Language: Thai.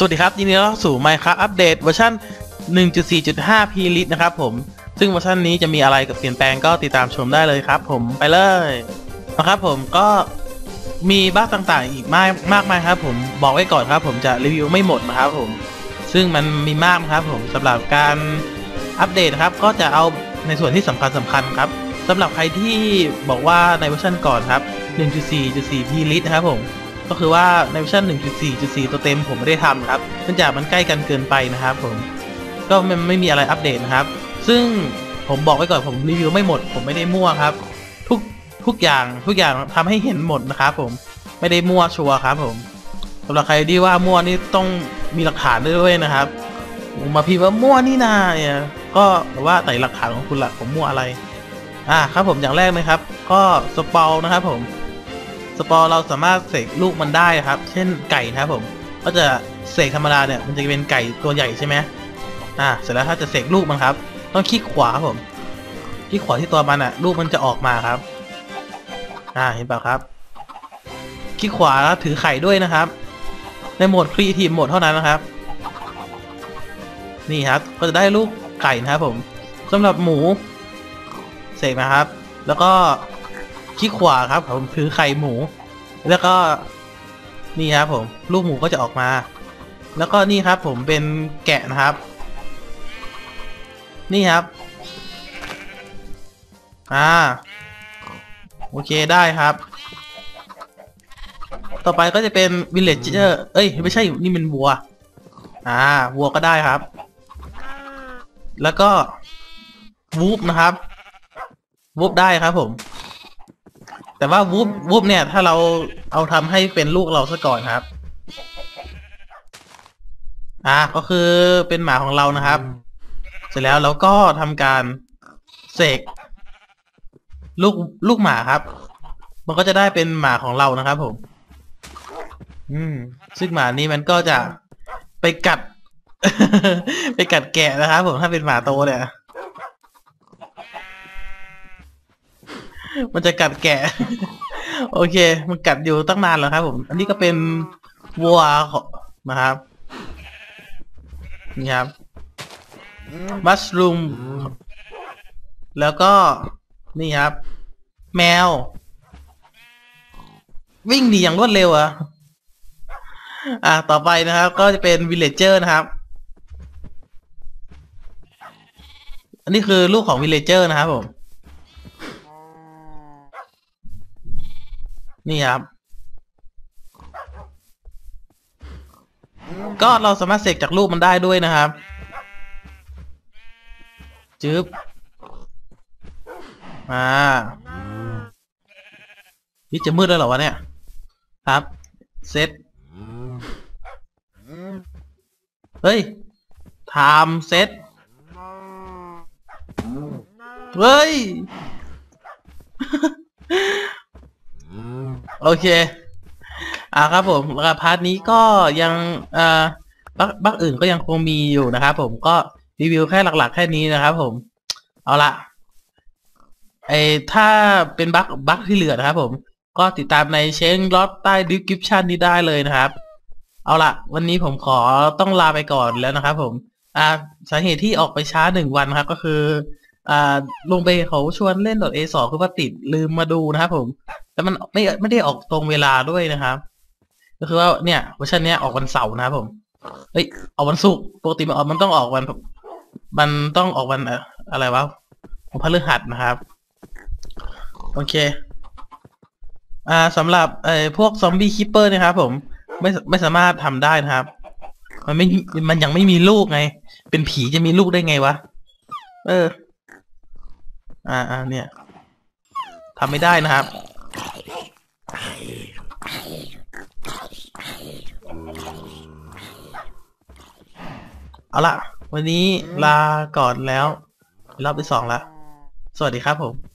สวัสดีครับยินดีต้อนรับสู่ Minecraft อัปเดตเวอร์ชัน1.4.5 p l i t นะครับผม ซึ่งเวอร์ชันนี้จะมีอะไรกับเปลี่ยนแปลงก็ติดตามชมได้เลยครับผมไปเลยนะครับผมก็มีบ้าต่างๆ อีกมากมากมายครับผมบอกไว้ก่อนครับผมจะรีวิวไม่หมดนะครับผม ซึ่งมันมีมากนะครับผมสำหรับการอัปเดตครับก็จะเอาในส่วนที่สำคัญสำคัญครับสำหรับใครที่บอกว่าในเวอร์ชันก่อนครับ 1.4.4 p l i t นะครับผม ก็คือว่าในเวอร์ชัน1.4.4 ตัวเต็มผมไม่ได้ทำครับเนื่องจากมันใกล้กันเกินไปนะครับผมก็ไมันไม่มีอะไรอัปเดตนะครับ ซึ่งผมบอกไว้ก่อนผมรีวิวไม่หมด ผมไม่ได้มั่วครับ ทุกทุกอย่างทุกอย่างทำให้เห็นหมดนะครับผมไม่ได้มั่วชัวร์ครับผมสำหรับใครที่ว่ามั่วนี่ต้องมีหลักฐานด้วยนะครับผมมาพิมพ์ว่ามั่วนี่นาเนี่ยก็แต่ว่าแต่หลักฐานของคุณละผมมั่วอะไรอ่าครับผมอย่างแรกนะครับ ก็สปอลนะครับผม สปอร์เราสามารถเสกลูกมันได้ครับ เช่นไก่นะครับผม ก็จะเสกธรรมดาเนี่ยมันจะเป็นไก่ตัวใหญ่ใช่ไหมอ่าเสร็จแล้วถ้าจะเสกลูกมันครับ ต้องคลิกขวาครับผมคลิกขวาที่ตัวมันอะลูกมันจะออกมาครับ อ่าเห็นเปล่าครับคลิกขวาแล้วถือไข่ด้วยนะครับ ในโหมดครีเอทีฟโหมดเท่านั้นนะครับ นี่ครับก็จะได้ลูกไก่นะครับผมสำหรับหมูเสกนะครับ แล้วก็ คลิกขวาครับ ผมถือไข่หมู แล้วก็นี่ครับผมลูกหมูก็จะออกมา แล้วก็นี่ครับผมเป็นแกะนะครับ นี่ครับ อ่า โอเคได้ครับ ต่อไปก็จะเป็นวิลเลจเจอร์เอ้ย ไม่ใช่นี่เป็นวัว อ่าวัวก็ได้ครับ แล้วก็วูฟนะครับวูฟได้ครับผม แต่ว่าวูบวูบเนี่ย ถ้าเราเอาทำให้เป็นลูกเราซะก่อนครับ อ่าก็คือเป็นหมาของเรานะครับ เสร็จแล้วเราก็ทำการเสกลูกลูกหมาครับ มันก็จะได้เป็นหมาของเรานะครับผม อืม ซึ่งหมานี้มันก็จะไปกัด ไปกัดแกะนะครับผมถ้าเป็นหมาโตเนี่ย มันจะกัดแกะ โอเค มันกัดอยู่ตั้งนานแล้วครับผม อันนี้ก็เป็นวัวของนะครับ นี่ครับ มัชรูม แล้วก็ นี่ครับ แมว วิ่งหนีอย่างรวดเร็วอะอะ ต่อไปนะครับ ก็จะเป็นวิลเลจเจอร์นะครับ อันนี้คือลูกของวิลเลจเจอร์นะครับผม นี่ครับ ก็เราสามารถเสกจากรูปมันได้ด้วยนะครับจึ๊บมานี่จะมืดแล้วเหรอวะเนี่ย ครับ เซตเฮ้ยไทม์เซตเฮ้ย โอเค อ่าครับผมแล้วก็พาร์ทนี้ก็ยังอ่าบักบักอื่นก็ยังคงมีอยู่นะครับผมก็รีวิวแค่หลักๆ แค่นี้นะครับผม เอาละไอถ้าเป็นบักบักที่เหลือนะครับผม ก็ติดตามในเชนล็อตใต้ดิสคริปชันนี้ได้เลยนะครับ เอาละวันนี้ผมขอต้องลาไปก่อนแล้วนะครับผม อ่าสาเหตุที่ออกไปช้าหนึ่งวันครับก็คือ อ่าลงไปเขาชวนเล่น .a2 คือว่าติดลืมมาดูนะครับผมแต่มันไม่ไม่ได้ออกตรงเวลาด้วยนะครับ ก็คือว่าเนี่ยเวอร์ชันเนี้ยออกวันเสาร์นะครับผมเฮ้ยออกวันศุกร์ปกติมันออกมันต้องออกวัน มันต้องออกวันอะไรวะวันพฤหัสนะครับ โอเค อ่าสำหรับเอ่อพวกซอมบี้คิปเปอร์นะครับผมไม่ไม่สามารถทำได้นะครับ มันไม่มันยังไม่มีลูกไง เป็นผีจะมีลูกได้ไงวะ เออ อ่าอ่าเนี่ยทำไม่ได้นะครับ เอาละวันนี้ลาก่อนแล้ว รอบที่สองละ สวัสดีครับผม